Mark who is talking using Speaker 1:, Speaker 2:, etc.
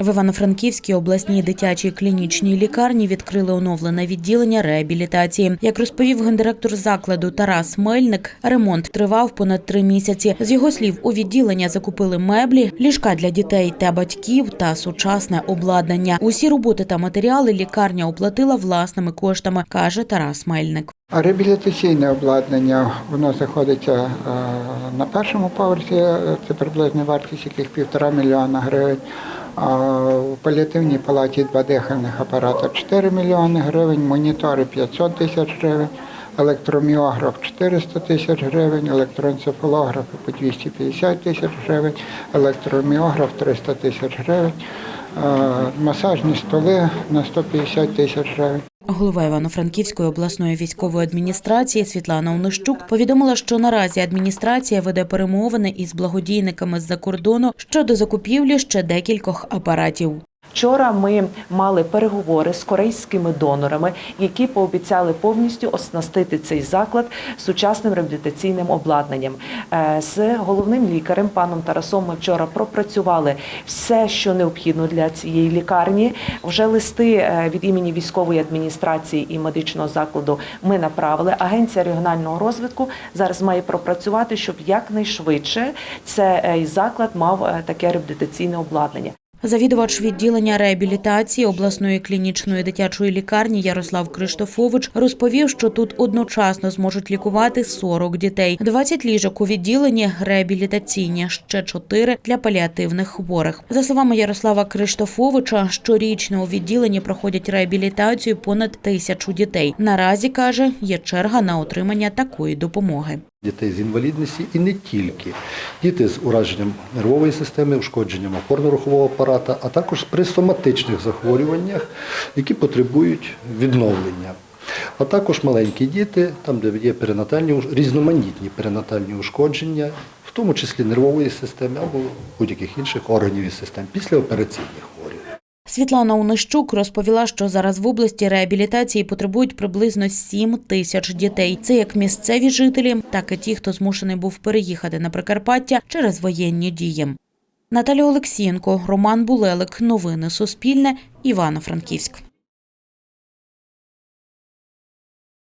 Speaker 1: В Івано-Франківській обласній дитячій клінічній лікарні відкрили оновлене відділення реабілітації. Як розповів гендиректор закладу Тарас Мельник, ремонт тривав понад три місяці. З його слів, у відділення закупили меблі, ліжка для дітей та батьків та сучасне обладнання. Усі роботи та матеріали лікарня оплатила власними коштами, каже Тарас Мельник.
Speaker 2: Реабілітаційне обладнання воно знаходиться е, на першому поверсі, е, це приблизна вартість яких півтора мільйона гривень. В паліативній палаті два дихальних апарата 4 мільйони гривень, монітори 500 тисяч гривень, електроміограф 400 тисяч гривень, електроенцефалографи по 250 тисяч гривень, електроміограф 300 тисяч гривень, е, масажні столи на 150 тисяч гривень.
Speaker 1: Голова Івано-Франківської обласної військової адміністрації Світлана Онищук повідомила, що наразі адміністрація веде перемовини із благодійниками з-за кордону щодо закупівлі ще декількох апаратів.
Speaker 3: Вчора ми мали переговори з корейськими донорами, які пообіцяли повністю оснастити цей заклад сучасним реабілітаційним обладнанням. Е, З головним лікарем паном Тарасом ми вчора пропрацювали все, що необхідно для цієї лікарні. Вже листи е, від імені військової адміністрації і медичного закладу ми направили. Агенція регіонального розвитку зараз має пропрацювати, щоб якнайшвидше цей заклад мав е, таке реабілітаційне обладнання.
Speaker 1: Завідувач відділення реабілітації обласної клінічної дитячої лікарні Ярослав Криштофович розповів, що тут одночасно зможуть лікувати 40 дітей, 20 ліжок у відділенні реабілітаційні, ще 4 для паліативних хворих. За словами Ярослава Криштофовича, щорічно у відділенні проходять реабілітацію понад тисячу дітей. Наразі каже, є черга на отримання такої допомоги.
Speaker 4: Дітей з інвалідності і не тільки. Діти з ураженням нервової системи, ушкодженням опорно-рухового апарата, а також при соматичних захворюваннях, які потребують відновлення. А також маленькі діти, там, де є перинатальні, різноманітні перинатальні ушкодження, в тому числі нервової системи або будь-яких інших органів і систем післяопераційних.
Speaker 1: Світлана Унищук розповіла, що зараз в області реабілітації потребують приблизно 7 тисяч дітей. Це як місцеві жителі, так і ті, хто змушений був переїхати на Прикарпаття через воєнні дії. Наталя Олексієнко, Роман Булелик. Новини Суспільне. Івано-Франківськ.